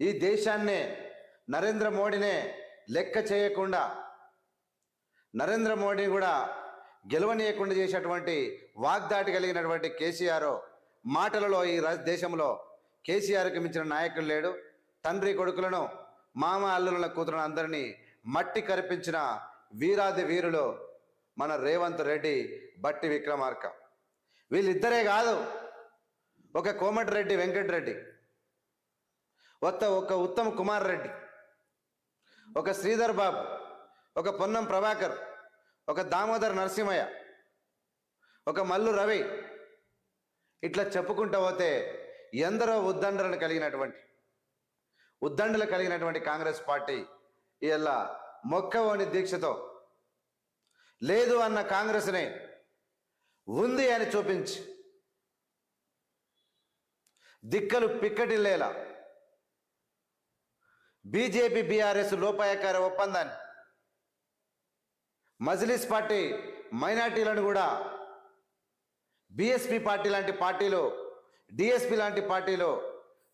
ఈ దేశాన్నే నరేంద్ర మోడీనే లెక్క చేయకుండా నరేంద్ర మోడీ కూడా గెలవనీయకుండా చేసేటువంటి వాగ్దాటి కలిగినటువంటి కేసీఆర్ మాటలలో ఈ దేశంలో కేసీఆర్కి మించిన నాయకుడు లేడు. తండ్రి కొడుకులను మామ అల్లుల కూతురులను అందరినీ మట్టి కరిపించిన వీరాది వీరులు మన రేవంత్ రెడ్డి బట్టి విక్రమార్క. వీళ్ళిద్దరే కాదు ఒక కోమటిరెడ్డి వెంకటరెడ్డి. ఒక్క ఒక ఉత్తమ్ కుమార్ రెడ్డి ఒక శ్రీధర్ బాబు ఒక పొన్నం ప్రభాకర్ ఒక దామోదర్ నరసింహయ్య ఒక మల్లు రవి. ఇట్లా చెప్పుకుంటూ పోతే ఎందరో ఉద్దండలను కలిగినటువంటి ఉద్దండలు కలిగినటువంటి కాంగ్రెస్ పార్టీ ఇలా మొక్కవోని దీక్షతో లేదు అన్న కాంగ్రెస్ని ఉంది అని చూపించి దిక్కలు పిక్కటిల్లేలా బీజేపీ బీఆర్ఎస్ లోపాయకార ఒప్పందాన్ని మజ్లిస్ పార్టీ మైనార్టీలను కూడా బీఎస్పీ పార్టీ లాంటి పార్టీలు డిఎస్పీ లాంటి పార్టీలు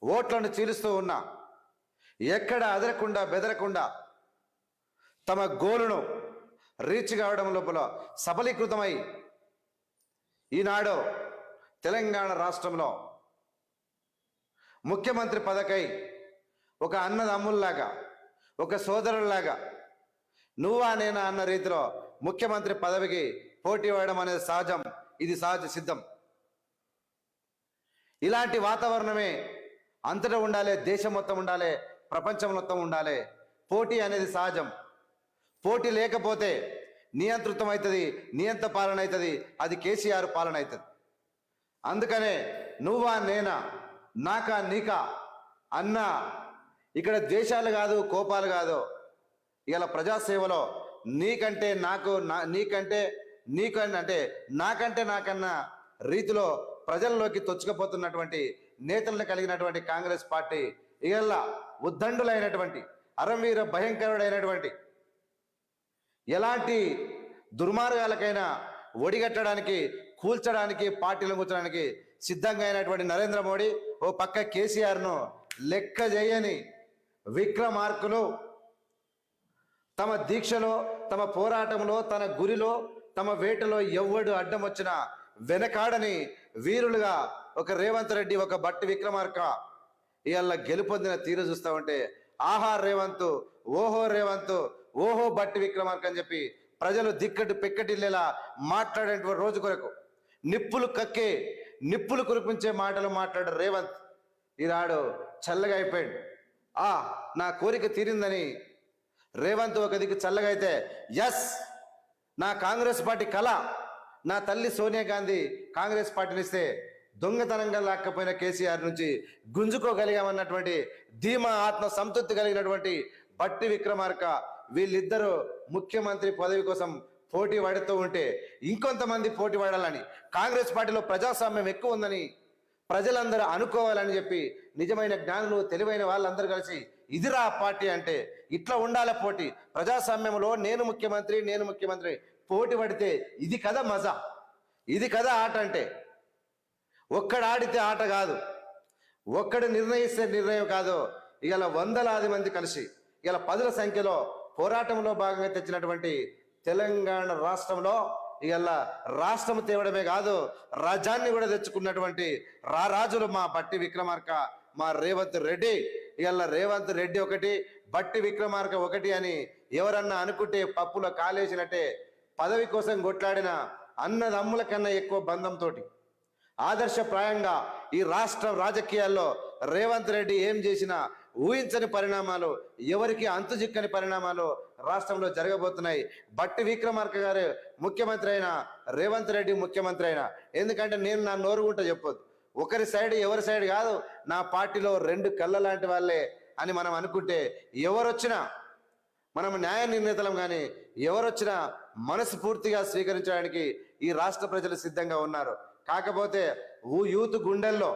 ఓట్లను చీలుస్తూ ఉన్నా ఎక్కడ అదరకుండా బెదరకుండా తమ గోలును రీచ్ కావడం లోపల సబలీకృతమై ఈనాడు తెలంగాణ రాష్ట్రంలో ముఖ్యమంత్రి పదకై ఒక అన్నదమ్ముల్లాగా ఒక సోదరుల్లాగా. నువ్వా నేనా అన్న రీతిలో ముఖ్యమంత్రి పదవికి పోటీ పడడం అనేది సహజం. ఇది సహజ సిద్ధం. ఇలాంటి వాతావరణమే అంతటా ఉండాలి దేశం మొత్తం ఉండాలి ప్రపంచం మొత్తం ఉండాలి. పోటీ అనేది సహజం. పోటీ లేకపోతే నియంతృత్వం అవుతుంది నియంత పాలన అవుతుంది అది కేసీఆర్ పాలన అవుతుంది. అందుకనే నువ్వా నేనా నాకా నీకా అన్నా ఇక్కడ ద్వేషాలు కాదు కోపాలు కాదు. ఇలా ప్రజాసేవలో నీకంటే నాకు నా నీకంటే నీకన్నా అంటే నాకంటే నాకన్నా రీతిలో ప్రజల్లోకి తొచ్చుకుపోతున్నటువంటి నేతలను కలిగినటువంటి కాంగ్రెస్ పార్టీ ఇగల్లా ఉద్దండులైనటువంటి అరవీర భయంకరుడైనటువంటి ఎలాంటి దుర్మార్గాలకైనా ఒడిగట్టడానికి కూల్చడానికి పార్టీలు కూర్చడానికి సిద్ధంగా అయినటువంటి నరేంద్ర మోడీ ఓ పక్క కేసీఆర్ను లెక్క చేయని విక్రమార్కులు తమ దీక్షలో తమ పోరాటంలో తన గురిలో తమ వేటలో ఎవ్వడు అడ్డం వచ్చినా వెనకాడని వీరులుగా ఒక రేవంత్ రెడ్డి ఒక బట్టి విక్రమార్క ఇవాళ గెలుపొందిన తీరు చూస్తా ఉంటే ఆహా రేవంత్ ఓహో రేవంత్ ఓహో బట్టి విక్రమార్క అని చెప్పి ప్రజలు దిక్కటి పెక్కటిల్లేలా మాట్లాడేటువంటి రోజు కొరకు నిప్పులు కక్కే నిప్పులు కురిపించే మాటలు మాట్లాడు రేవంత్ ఈనాడు చల్లగా అయిపోయాడు. ఆ నా కోరిక తీరిందని రేవంత్ ఒక దిక్కు చల్లగా అయితే ఎస్ నా కాంగ్రెస్ పార్టీ కళ నా తల్లి సోనియా గాంధీ కాంగ్రెస్ పార్టీని ఇస్తే దొంగతనంగా లాక్కపోయిన కేసీఆర్ నుంచి గుంజుకోగలిగామన్నటువంటి ధీమా ఆత్మ సంతృప్తి కలిగినటువంటి బట్టి విక్రమార్క వీళ్ళిద్దరూ ముఖ్యమంత్రి పదవి కోసం పోటీ పడుతూ ఉంటే ఇంకొంతమంది పోటీ పడాలని కాంగ్రెస్ పార్టీలో ప్రజాస్వామ్యం ఎక్కువ ఉందని ప్రజలందరూ అనుకోవాలని చెప్పి నిజమైన జ్ఞానులు తెలివైన వాళ్ళందరూ కలిసి ఇదిరా పార్టీ అంటే ఇట్లా ఉండాలి పోటీ. ప్రజాస్వామ్యంలో నేను ముఖ్యమంత్రి నేను ముఖ్యమంత్రి పోటీ పడితే ఇది కదా మజా. ఇది కదా ఆట అంటే. ఒక్కడు ఆడితే ఆట కాదు. ఒక్కడు నిర్ణయిస్తే నిర్ణయం కాదు. ఇవాళ వందలాది మంది కలిసి ఇవాళ పదుల సంఖ్యలో పోరాటంలో భాగంగా తెచ్చినటువంటి తెలంగాణ రాష్ట్రంలో ఇవాళ రాష్ట్రం తేవడమే కాదు రాజాన్ని కూడా తెచ్చుకున్నటువంటి రారాజులు మా బట్టి విక్రమార్క మా రేవంత్ రెడ్డి. ఇవాళ రేవంత్ రెడ్డి ఒకటి బట్టి విక్రమార్క ఒకటి అని ఎవరన్నా అనుకుంటే పప్పులో కాలేసినట్టే పదవి కోసం కొట్లాడిన అన్నదమ్ముల కన్నా ఎక్కువ బంధంతోటి ఆదర్శప్రాయంగా ఈ రాష్ట్ర రాజకీయాల్లో రేవంత్ రెడ్డి ఏం చేసినా ఊహించని పరిణామాలు ఎవరికి అంతుజిక్కని పరిణామాలు రాష్ట్రంలో జరగబోతున్నాయి. బట్టి విక్రమార్క గారు ముఖ్యమంత్రి అయినా రేవంత్ రెడ్డి ముఖ్యమంత్రి అయినా ఎందుకంటే నేను నా నోరుగుంట చెప్పొద్దు. ఒకరి సైడ్ ఎవరి సైడ్ కాదు నా పార్టీలో రెండు కళ్ళ లాంటి వాళ్ళే అని మనం అనుకుంటే ఎవరొచ్చినా మనం న్యాయ నిర్ణేతలం కానీ ఎవరొచ్చినా మనసు పూర్తిగా స్వీకరించడానికి ఈ రాష్ట్ర ప్రజలు సిద్ధంగా ఉన్నారు. కాకపోతే ఊ యూత్ గుండెల్లో